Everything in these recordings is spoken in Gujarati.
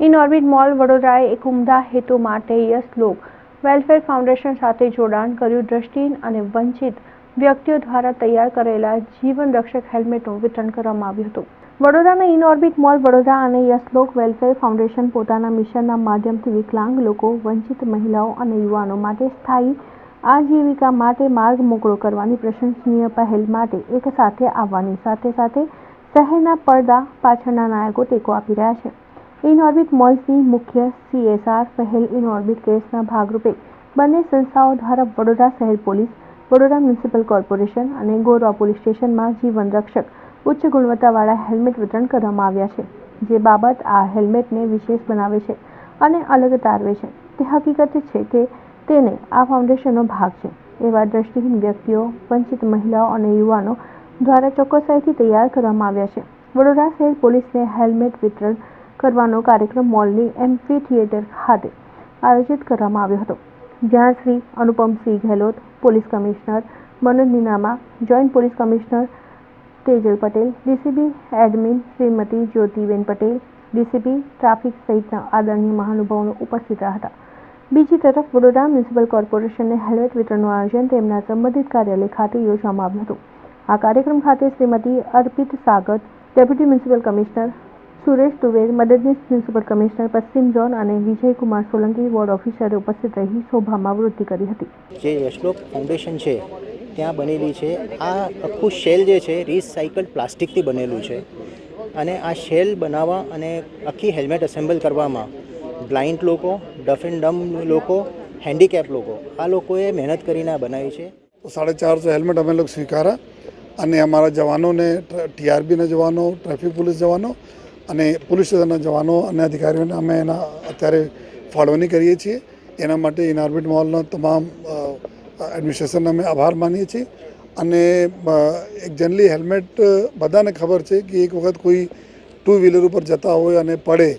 ઇન ઓર્બિટ મોલ વડોદરાએ એક ઉમદા હેતુ માટે યસ લોક વેલફેર ફાઉન્ડેશન સાથે જોડાણ કર્યું. દ્રષ્ટિહીન અને વંચિત વ્યક્તિઓ દ્વારા તૈયાર કરેલા જીવન રક્ષક હેલ્મેટનું વિતરણ કરવામાં આવ્યું હતું. વડોદરાના ઇન ઓર્બિટ મોલ વડોદરા અને યસલોક વેલફેર ફાઉન્ડેશન પોતાના મિશનના માધ્યમથી વિકલાંગ લોકો, વંચિત મહિલાઓ અને યુવાનો માટે સ્થાયી આજીવિકા માટે માર્ગ મોકળો કરવાની પ્રશંસનીય પહેલ માટે એક સાથે આવવાની સાથે સાથે શહેરના પડદા પાછળના નાયકો ટેકો આપી રહ્યા છે. ઇન ઓર્બિટ મોલ્સની મુખ્ય સીએસઆર પહેલ ઇન કેસના ભાગરૂપે બંને સંસ્થાઓ દ્વારા વડોદરા શહેર પોલીસ, વડોદરા મ્યુનિસિપલ કોર્પોરેશન અને ગોરવા પોલીસ સ્ટેશનમાં જીવન રક્ષક ઉચ્ચ ગુણવત્તાવાળા હેલ્મેટ વિતરણ કરવામાં આવ્યા છે, જે બાબત આ હેલ્મેટને વિશેષ બનાવે છે અને અલગ તારવે છે. તે હકીકત છે કે તેને આ ફાઉન્ડેશનનો ભાગ છે. એવા દ્રષ્ટિહીન વ્યક્તિઓ, વંચિત મહિલાઓ અને યુવાનો દ્વારા ચોક્કસાઈથી તૈયાર કરવામાં આવ્યા છે. વડોદરા શહેર પોલીસને હેલ્મેટ વિતરણ કરવાનો કાર્યક્રમ મોલની એમ્ફી થિયેટર ખાતે આયોજિત કરવામાં આવ્યો હતો. જ્યાં Shri Anupamsinh Gehlot, police commissioner Manoj Ninama joint police commissioner Tejal Patel, DCB admin Shrimati Jyotiben Patel DCP traffic સહિતના આદરણીય મહાનુભાવો ઉપસ્થિત રહ્યા હતા. બીજી તરફ વડોદરા મ્યુનિસિપલ કોર્પોરેશનને હેલ્મેટ વિતરણનું આયોજન તેમના સંબંધિત કાર્યાલય ખાતે યોજવામાં આવ્યું હતું. આ કાર્યક્રમ ખાતે Shrimati Arpit Sagar, deputy municipal commissioner Suresh Dubey મદદનીશ મ્યુનિસિપલ કમિશનર પશ્ચિમ ઝોન અને વિજયકુમાર સોલંકી વોર્ડ ઓફિસરે ઉપસ્થિત રહી શોભામાં વૃદ્ધિ કરી હતી. જે વૈષ્ણવ ફાઉન્ડેશન છે ત્યાં બનેલી છે. આ આખું શેલ જે છે રિસાયકલ પ્લાસ્ટિકથી બનેલું છે. અને આ શેલ બનાવવા અને આખી હેલ્મેટ એસેમ્બલ કરવામાં બ્લાઇન્ડ લોકો ડફ એન્ડ ડમ લોકો હેન્ડીકેપ લોકો આ લોકોએ મહેનત કરીને આ બનાવી છે. સાડા ચારસો હેલ્મેટ અમે લોકો સ્વીકારા અને અમારા જવાનોને ટીઆરબીના જવાનો ટ્રાફિક પોલીસ જવાનો અને પોલીસ સ્ટેશનના જવાનો અને અધિકારીઓને અમે એના અત્યારે ફાળવણી કરીએ છીએ. એના માટે ઇનાર્બિટ મોલનો તમામ એડમિનિસ્ટ્રેશનનો અમે આભાર માનીએ છીએ. અને એક જનરલી હેલ્મેટ બધાને ખબર છે કે એક વખત કોઈ ટુ વ્હીલર ઉપર જતા હોય અને પડે,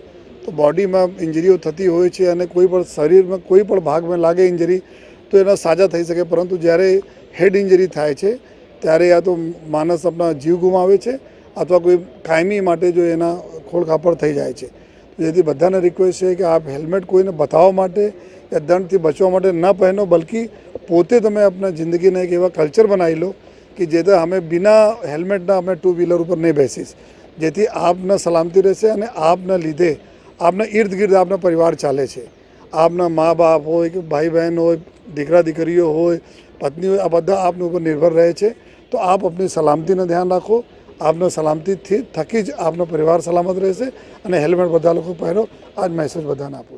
તો બોડીમાં ઇન્જરીઓ થતી હોય છે અને કોઈ પણ શરીરમાં કોઈ પણ ભાગમાં લાગે ઇન્જરી, તો એના સાજા થઈ શકે. પરંતુ જ્યારે હેડ ઇન્જરી થાય છે, ત્યારે યા તો માણસ આપણા જીવ ગુમાવે છે, અથવા કોઈ કાયમી માટે જો એના ખોળખાપડ થઈ જાય છે. જેથી બધાને રિક્વેસ્ટ છે કે આપ હેલ્મેટ કોઈને બતાવવા માટે યા દંડથી બચવા માટે ન પહેનો બલકી પોતે તમે આપણા જિંદગીને એક એવા કલ્ચર બનાવી લો કે જેથી અમે બિના હેલ્મેટના અમે ટુ વ્હીલર ઉપર નહીં બેસીશ. જેથી આપને સલામતી રહેશે અને આપના લીધે આપના ઇર્દ ગિર્દ આપના પરિવાર ચાલે છે. આપના મા બાપ હોય કે ભાઈ બહેન હોય, દીકરા દીકરીઓ હોય પત્ની હોય આ બધા આપની ઉપર નિર્ભર રહે છે. તો આપ આપની સલામતીને ધ્યાન રાખો. આપના સલામતીથી થકી જ આપનો પરિવાર સલામત રહેશે અને હેલ્મેટ બધા લોકો પહેરો. આ જ મેસેજ બધાને આપું